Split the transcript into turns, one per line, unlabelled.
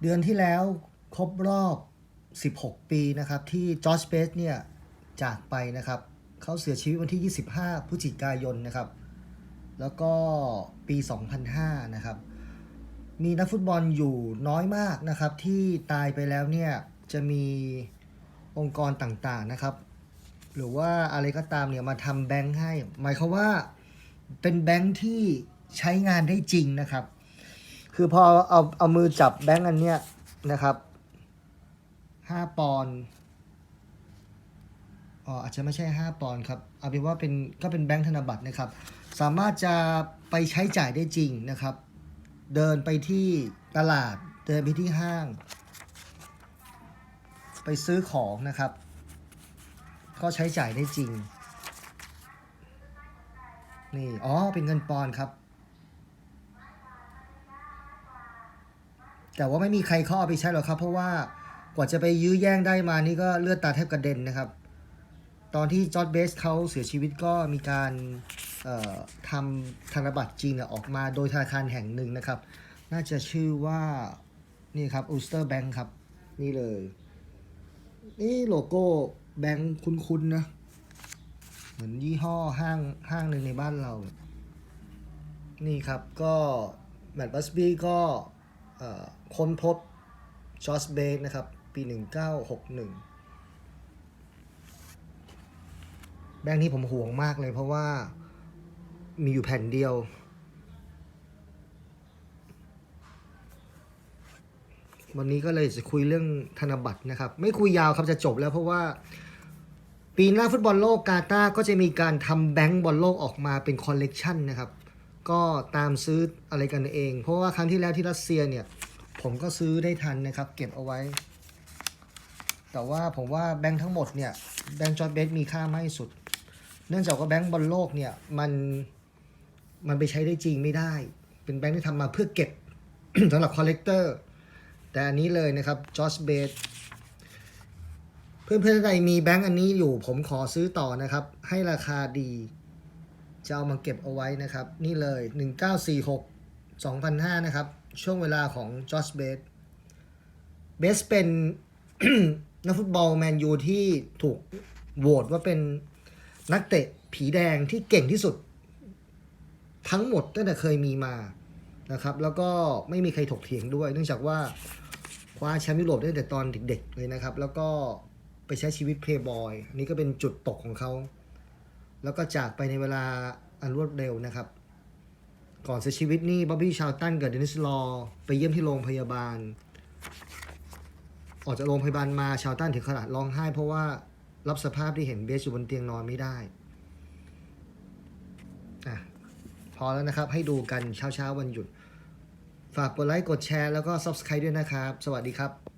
เดือนที่แล้วครบรอบ 16 ปีนะครับที่จอร์จเบสเนี่ยจากไปนะครับเขาเสียชีวิตวันที่ 25 พฤศจิกายนนะครับ แล้วก็ปี 2005 นะครับ มีนักฟุตบอลอยู่น้อยมากนะครับที่ตายไปแล้วเนี่ยจะมีองค์กรต่างๆนะครับ หรือว่าอะไรก็ตามเนี่ยมาทำแบงค์ให้ หมายความว่าเป็นแบงค์ที่ใช้งานได้จริงนะครับ คือพอเอาเอามือจับแบงค์อันเนี้ยนะครับห้าปอนอ๋ออาจจะไม่ใช่ห้าปอนครับเอาเป็นว่าเป็นก็เป็นแบงค์ธนบัตรนะครับ สามารถจะไปใช้จ่ายได้จริงนะครับ เดินไปที่ตลาดเดินไปที่ห้าง ไปซื้อของนะครับ ก็ใช้จ่ายได้จริงนี่อ๋อเป็นเงินปอนครับ แต่ว่าไม่มีใครเข้าเอาไปใช้หรอกครับ เพราะว่ากว่าจะไปยื้อแย่งได้มานี่ก็เลือดตาแทบกระเด็นนะครับ ตอนที่จอร์ดเบสเขาเสียชีวิตก็มีการทำธนบัตรจริงออกมาโดยธนาคารแห่งหนึ่งนะครับ น่าจะชื่อว่านี่ครับอูสเตอร์แบงค์ครับ นี่เลย นี่โลโก้แบงค์คุ้นๆนะ เหมือนยี่ห้อห้างห้างหนึ่งในบ้านเรา นี่ครับก็แมตต์บัสบี้ก็ ค้นพบจอสเบสนะครับ ปี 1961 แบงค์นี้ผมห่วงมากเลยเพราะว่ามีอยู่แผ่นเดียว วันนี้ก็เลยจะคุยเรื่องธนบัตรนะครับ ไม่คุยยาวครับจะจบแล้วเพราะว่าปีหน้าฟุตบอลโลกกาตาร์ก็จะมีการทำแบงก์บอลโลกออกมาเป็นคอลเลกชันนะครับ ก็ตามซื้ออะไรกันเอง เพราะว่าครั้งที่แล้วที่รัสเซียเนี่ย ผมก็ซื้อได้ทันนะครับ เก็บเอาไว้ แต่ว่าผมว่าแบงก์ทั้งหมดเนี่ยแบงก์จอร์จเบสมีค่ามากที่สุด เนื่องจากว่าแบงก์บอลโลกเนี่ยมันมันไปใช้ได้จริงไม่ได้ เป็นแบงก์ที่ทำมาเพื่อเก็บสำหรับคอลเลกเตอร์แต่อันนี้เลยนะครับจอร์จเบสเพื่อนเพื่อนๆท่านใดมีแบงก์อันนี้อยู่ผมขอซื้อต่อนะครับ ให้ราคาดี จะเอามาเก็บเอาไว้นะครับ นี่เลย 1946 2005 นะครับ ช่วงเวลาของจอร์จเบสเบสเป็นนักฟุตบอลแมนยูที่ถูกโหวตว่าเป็นนักเตะผีแดงที่เก่งที่สุด ทั้งหมดตั้งแต่เคยมีมานะครับ แล้วก็ไม่มีใครถกเถียงด้วย เนื่องจากว่าคว้าแชมป์ยุโรปตั้งแต่ตอนเด็กๆเลยนะครับ แล้วก็ไปใช้ชีวิตเพลย์บอยอันนี้ก็เป็นจุดตกของเขา แล้วก็จากไปในเวลาอันรวดเร็วนะครับ ก่อนเสียชีวิตนี่บ๊อบบี้ชาวตันกับเดนิสลอไปเยี่ยมที่โรงพยาบาล ออกจากโรงพยาบาลมาชาวตันถึงขนาดร้องไห้เพราะว่ารับสภาพที่เห็นเบสอยู่บนเตียงนอนไม่ได้อะพอแล้วนะครับให้ดูกันเช้าๆวันหยุด ฝากกดไลค์กดแชร์แล้วก็ Subscribe ด้วยนะครับ สวัสดีครับ